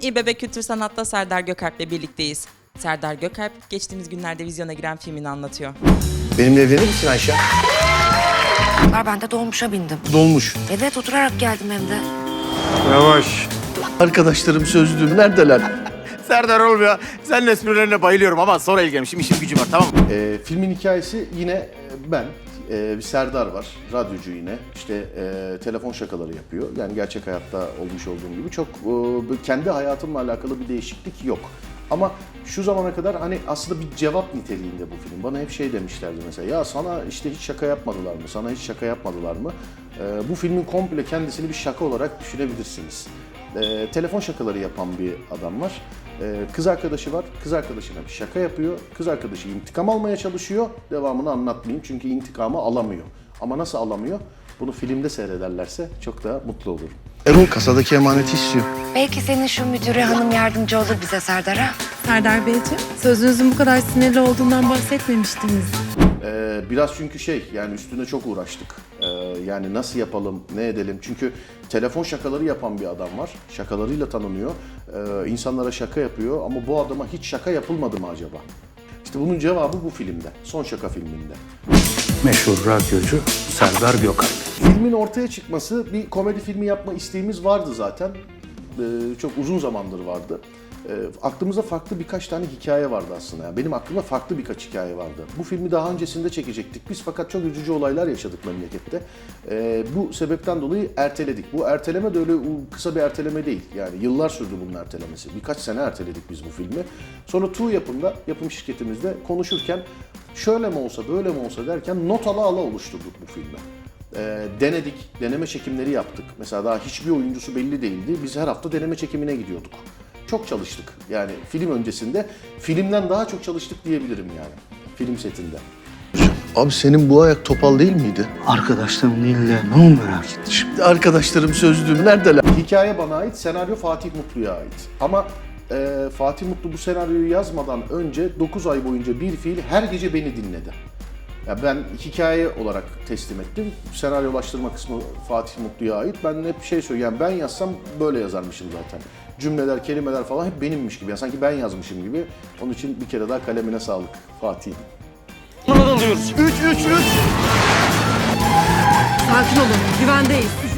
Kültür Sanat'ta Serdar Gökalp'le birlikteyiz. Serdar Gökalp geçtiğimiz günlerde vizyona giren filmini anlatıyor. Benimle evlenir misin Ayşe? Var ben de dolmuşa bindim. Dolmuş. Evet oturarak geldim hem de. Yavaş. Arkadaşlarım sözlüğüm neredeler? Serdar oğlum ya. Senin esprilerine bayılıyorum ama sonra ilgilenmişim. işim gücüm var tamam mı? Ee, filmin hikayesi yine ben. Ee, bir Serdar var, radyocu yine. İşte e, telefon şakaları yapıyor. Yani gerçek hayatta olmuş olduğum gibi çok e, kendi hayatımla alakalı bir değişiklik yok. Ama şu zamana kadar hani aslında bir cevap niteliğinde bu film. Bana hep şey demişlerdi mesela. Ya sana işte hiç şaka yapmadılar mı? Sana hiç şaka yapmadılar mı? Ee, bu filmin komple kendisini bir şaka olarak düşünebilirsiniz. Ee, telefon şakaları yapan bir adam var. Ee, kız arkadaşı var. Kız arkadaşına bir şaka yapıyor. Kız arkadaşı intikam almaya çalışıyor. Devamını anlatmayayım çünkü intikamı alamıyor. Ama nasıl alamıyor? Bunu filmde seyrederlerse çok daha mutlu olurum. Erol kasadaki emaneti istiyor. Belki senin şu müdüre hanım yardımcı olur bize Serdar'a. Serdar Beyciğim, sözünüzün bu kadar sinirli olduğundan bahsetmemiştiniz. Ee, biraz çünkü şey yani üstüne çok uğraştık. Ee, yani nasıl yapalım, ne edelim? Çünkü telefon şakaları yapan bir adam var. Şakalarıyla tanınıyor. Ee, insanlara şaka yapıyor ama bu adama hiç şaka yapılmadı mı acaba? İşte bunun cevabı bu filmde. Son şaka filminde. meşhur radyocu Serdar Gökalp. Filmin ortaya çıkması bir komedi filmi yapma isteğimiz vardı zaten. Ee, çok uzun zamandır vardı. Ee, aklımızda farklı birkaç tane hikaye vardı aslında. Yani benim aklımda farklı birkaç hikaye vardı. Bu filmi daha öncesinde çekecektik biz fakat çok üzücü olaylar yaşadık memlekette. Ee, bu sebepten dolayı erteledik. Bu erteleme de öyle kısa bir erteleme değil. Yani yıllar sürdü bunun ertelemesi. Birkaç sene erteledik biz bu filmi. Sonra Tu yapımda, yapım şirketimizde konuşurken şöyle mi olsa böyle mi olsa derken not ala ala oluşturduk bu filmi. Ee, denedik, deneme çekimleri yaptık. Mesela daha hiçbir oyuncusu belli değildi. Biz her hafta deneme çekimine gidiyorduk. Çok çalıştık. Yani film öncesinde filmden daha çok çalıştık diyebilirim yani. Film setinde. Abi senin bu ayak topal değil miydi? Arkadaşlarım Nil'le ne oldu merak etti şimdi. Arkadaşlarım sözlüğüm neredeler? Hikaye bana ait, senaryo Fatih Mutlu'ya ait. Ama e, Fatih Mutlu bu senaryoyu yazmadan önce 9 ay boyunca bir fiil her gece beni dinledi. Ya ben hikaye olarak teslim ettim. Senaryolaştırma kısmı Fatih Mutlu'ya ait. Ben hep şey söylüyorum. Yani ben yazsam böyle yazarmışım zaten. Cümleler, kelimeler falan hep benimmiş gibi. Yani sanki ben yazmışım gibi. Onun için bir kere daha kalemine sağlık Fatih. Sakin olun, güvendeyiz.